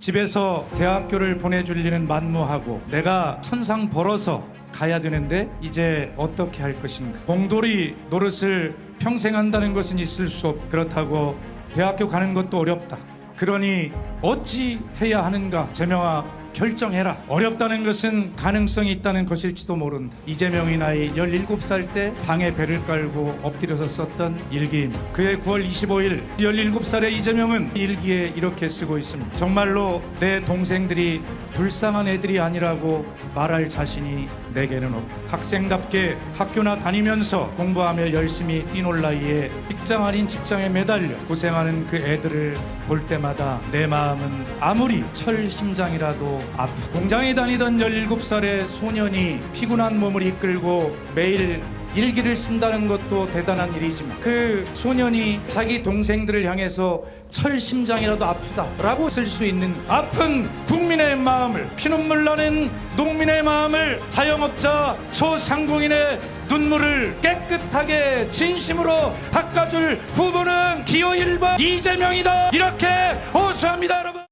집에서 대학교를 보내줄 일은 만무하고 내가 천상 벌어서 가야 되는데 이제 어떻게 할 것인가? 공돌이 노릇을 평생 한다는 것은 있을 수 없 그렇다고 대학교 가는 것도 어렵다. 그러니 어찌 해야 하는가? 제명아 결정해라. 어렵다는 것은 가능성이 있다는 것일지도 모른다 이재명이 나이 17살 때 방에 배를 깔고 엎드려서 썼던 일기입니다 그해 9월 25일 17살의 이재명은 일기에 이렇게 쓰고 있습니다 정말로 내 동생들이 불쌍한 애들이 아니라고 말할 자신이 내게는 없다. 학생답게 학교나 다니면서 공부하며 열심히 뛰놀 나이에 직장 아닌 직장에 매달려 고생하는 그 애들을 볼 때마다 내 마음은 아무리 철심장이라도 아프 공장에 다니던 17살의 소년이 피곤한 몸을 이끌고 매일 일기를 쓴다는 것도 대단한 일이지만 그 소년이 자기 동생들을 향해서 철심장이라도 아프다라고 쓸 수 있는 아픈 국민의 마음을 피눈물 나는 농민의 마음을 자영업자 소상공인의 눈물을 깨끗 하게 진심으로 닦아줄 후보는 기호 1번 이재명이다. 이렇게 호소합니다 여러분